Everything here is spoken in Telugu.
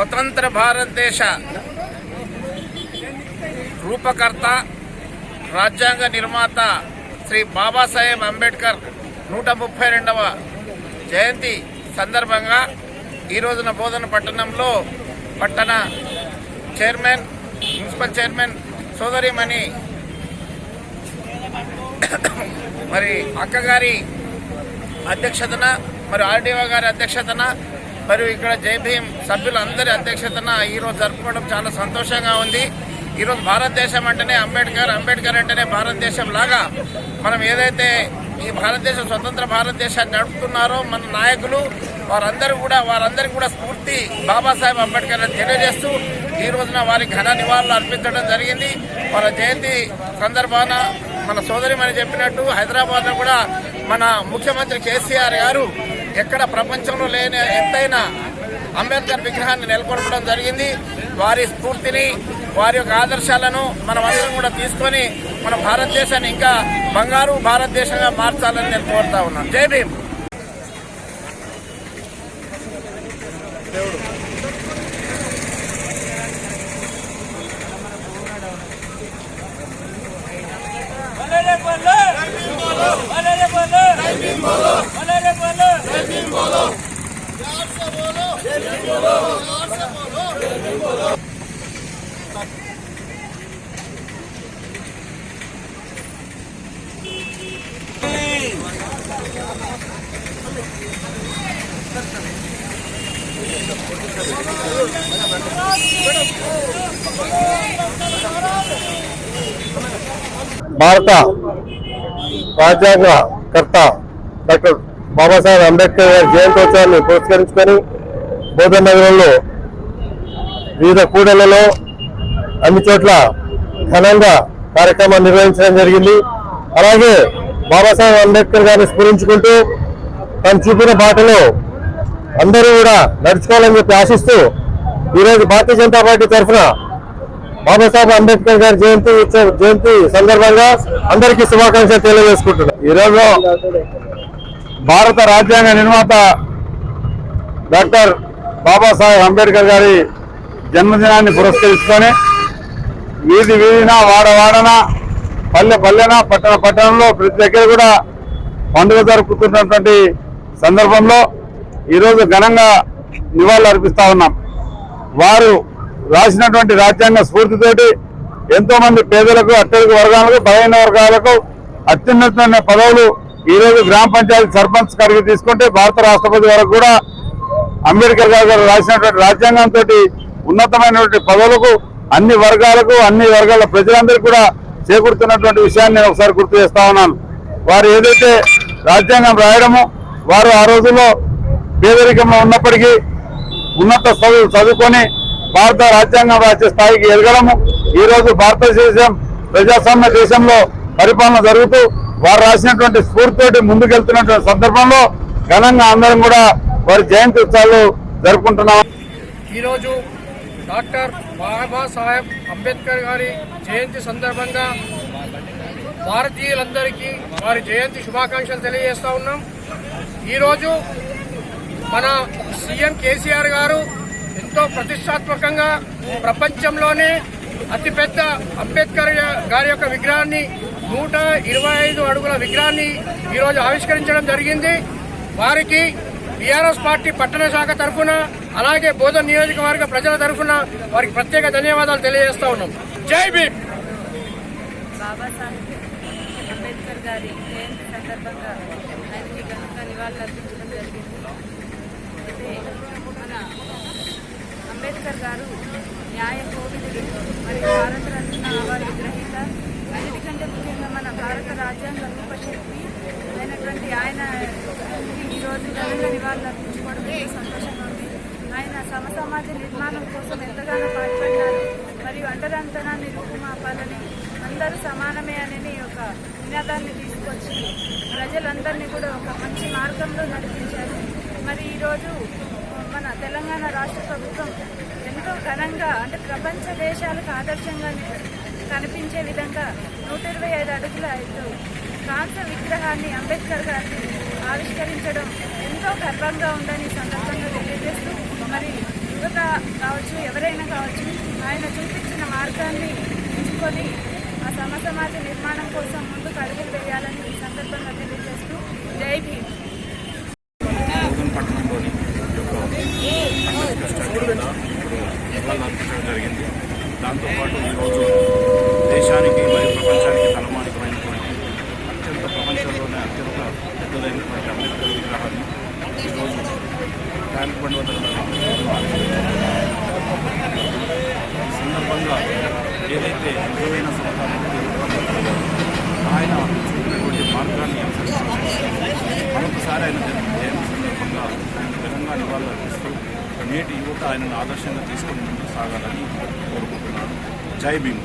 స్వతంత్ర భారతదేశ రూపకర్త రాజ్యాంగ నిర్మాత శ్రీ బాబాసాహెబ్ అంబేద్కర్ నూట ముప్పై రెండవ జయంతి సందర్భంగా ఈ రోజున బోధన పట్టణంలో పట్టణ చైర్మన్ మున్సిపల్ చైర్మన్ సోదరిమణి మరి అక్కగారి అధ్యక్షతన మరి ఆర్డీఓ గారి అధ్యక్షతన మరియు ఇక్కడ జైభీం భీమ్ సభ్యులందరి అధ్యక్షతన ఈరోజు జరుపుకోవడం చాలా సంతోషంగా ఉంది. ఈరోజు భారతదేశం అంటేనే అంబేద్కర్ అంబేద్కర్ అంటేనే భారతదేశం లాగా మనం ఏదైతే ఈ భారతదేశం స్వతంత్ర భారతదేశాన్ని నడుపుతున్నారో మన నాయకులు వారందరూ కూడా వారందరికీ కూడా స్ఫూర్తి బాబాసాహెబ్ అంబేద్కర్ అని తెలియజేస్తూ ఈ రోజున వారికి ఘన నివాళులు అర్పించడం జరిగింది. వాళ్ళ జయంతి సందర్భాన మన సోదరిమని చెప్పినట్టు హైదరాబాద్లో కూడా మన ముఖ్యమంత్రి కేసీఆర్ గారు ఎక్కడ ప్రపంచంలో లేని ఎత్తైన అంబేద్కర్ విగ్రహాన్ని నెలకొల్పడం జరిగింది. వారి స్ఫూర్తిని వారి యొక్క ఆదర్శాలను మనం అందరం కూడా తీసుకొని మన భారతదేశాన్ని ఇంకా బంగారు భారతదేశంగా మార్చాలని నేను కోరుతా ఉన్నాను. జై భీమ్! దేవుడు. భారత రాజ్యాంగ కర్త డాక్టర్ బాబాసాహెబ్ అంబేద్కర్ గారి జయంతోత్సవాన్ని పురస్కరించుకొని బోధన్ నగరంలో వివిధ కూడలలో అన్ని చోట్ల ఘనంగా కార్యక్రమాన్ని నిర్వహించడం జరిగింది. అలాగే బాబాసాహెబ్ అంబేద్కర్ గారిని స్మరించుకుంటూ తను చూపిన బాటలో అందరూ కూడా నడుచుకోవాలని చెప్పి ఆశిస్తూ ఈరోజు భారతీయ జనతా పార్టీ తరఫున బాబాసాహెబ్ అంబేద్కర్ గారి జయంతి ఉత్సవ- జయంతి సందర్భంగా అందరికీ శుభాకాంక్షలు తెలియజేసుకుంటున్నాం. ఈరోజు భారత రాజ్యాంగ నిర్మాత డాక్టర్ బాబాసాహెబ్ అంబేద్కర్ గారి జన్మదినాన్ని పురస్కరించుకొని వీధి వీధిన వాడ వాడన పల్లె పల్లెన పట్టణ పట్టణంలో ప్రతి దగ్గర కూడా పండుగ జరుపుకుంటున్నటువంటి సందర్భంలో ఈరోజు ఘనంగా నివాళులు అర్పిస్తా ఉన్నాం. వారు రాసినటువంటి రాజ్యాంగ స్ఫూర్తితోటి ఎంతోమంది పేదలకు అత్యధిక వర్గాలకు బలహీన వర్గాలకు అత్యున్నతమైన పదవులు ఈ రోజు గ్రామ పంచాయతీ సర్పంచ్ కడిగి తీసుకుంటే భారత రాష్ట్రపతి వరకు కూడా అంబేద్కర్ గారు గారు రాసినటువంటి రాజ్యాంగంతో ఉన్నతమైనటువంటి పదవులకు అన్ని వర్గాలకు అన్ని వర్గాల ప్రజలందరికీ కూడా చేకూరుతున్నటువంటి విషయాన్ని నేను ఒకసారి గుర్తు చేస్తా ఉన్నాను. వారు ఏదైతే రాజ్యాంగం రాయడమో వారు ఆ రోజుల్లో పేదరికంలో ఉన్నప్పటికీ ఉన్నత చదువు చదువుకొని భారత రాజ్యాంగం రాసే స్థాయికి ఎదగడము ఈ రోజు భారతదేశం ప్రజాస్వామ్య దేశంలో పరిపాలన జరుగుతూ వారు రాసినటువంటి స్ఫూర్తితోటి ముందుకెళ్తున్నటువంటి సందర్భంలో ఘనంగా అందరం కూడా వారి జయంతి ఉత్సవాలు జరుపుకుంటున్నాం. ఈరోజు డాక్టర్ బాబాసాహెబ్ అంబేద్కర్ గారి జయంతి సందర్భంగా భారతీయులందరికీ వారి జయంతి శుభాకాంక్షలు తెలియజేస్తా ఉన్నాం. ఈరోజు మన సీఎం కేసీఆర్ గారు ఎంతో ప్రతిష్టాత్మకంగా ప్రపంచంలోనే అతిపెద్ద అంబేద్కర్ గారి యొక్క విగ్రహాన్ని నూట ఇరవై ఐదు అడుగుల విగ్రహాన్ని ఈరోజు ఆవిష్కరించడం జరిగింది. వారికి టీఆర్ఎస్ పార్టీ పట్టణ శాఖ తరఫున అలాగే బోధన్ నియోజకవర్గ ప్రజల తరఫున వారికి ప్రత్యేక ధన్యవాదాలు తెలియజేస్తా ఉన్నాం. జై భీమ్! అంబేద్కర్ గారి జయంతి సందర్భంగా ఆయనకి ఘనంగా నివాళులు అర్పించడం జరిగింది. అయితే మన అంబేద్కర్ గారు న్యాయ కోవిదుడు మరియు భారతరత్న అవార్డు గ్రహీత అన్నిటికంటే ముఖ్యంగా మన భారత రాజ్యాంగ రూపశిల్పి అయినటువంటి ఆయన ఈరోజు ఘనంగా నివాళులు అర్పించుకోవడం సంతోషంగా ఉంది. ఆయన సమసమాజ నిర్మాణం కోసం ఎంతగానో పాటుపడినారు మరియు అంటరాంతనాన్ని రూపుమాపాలని అందరూ సమానమే అనేది ఒక నినాదాన్ని తీసుకొచ్చి ప్రజలందరినీ కూడా ఒక మంచి మార్గంలో నడిపించారు. మరి ఈరోజు మన తెలంగాణ రాష్ట్ర ప్రభుత్వం ఎంతో ఘనంగా అంటే ప్రపంచ దేశాలకు ఆదర్శంగా కనిపించే విధంగా నూట ఇరవై ఐదు అడుగుల ఎత్తు కాంత విగ్రహాన్ని అంబేద్కర్ గారిని ఆవిష్కరించడం ఎంతో గర్వంగా ఉందని సందర్భంగా తెలియజేస్తూ మరి యువత కావచ్చు ఎవరైనా కావచ్చు ఆయన చూపించిన మార్గాన్ని ఎంచుకొని ఆ సమసమాజ నిర్మాణం కోసం ముందుకు అడుగులు వేయాలని ఈ సందర్భంగా తెలియజేస్తారు ఏదైనా సహకారానికి ఆయన చూపినటువంటి మార్గాన్ని మరొకసారి ఆయన జయంతి సందర్భంగా ఆయన ఘనంగా నివాళులు అర్పిస్తూ నేటి యువత ఆయనను ఆదర్శంగా తీసుకుని ముందుకు సాగాలని కోరుకుంటున్నాను. జై భీమ్.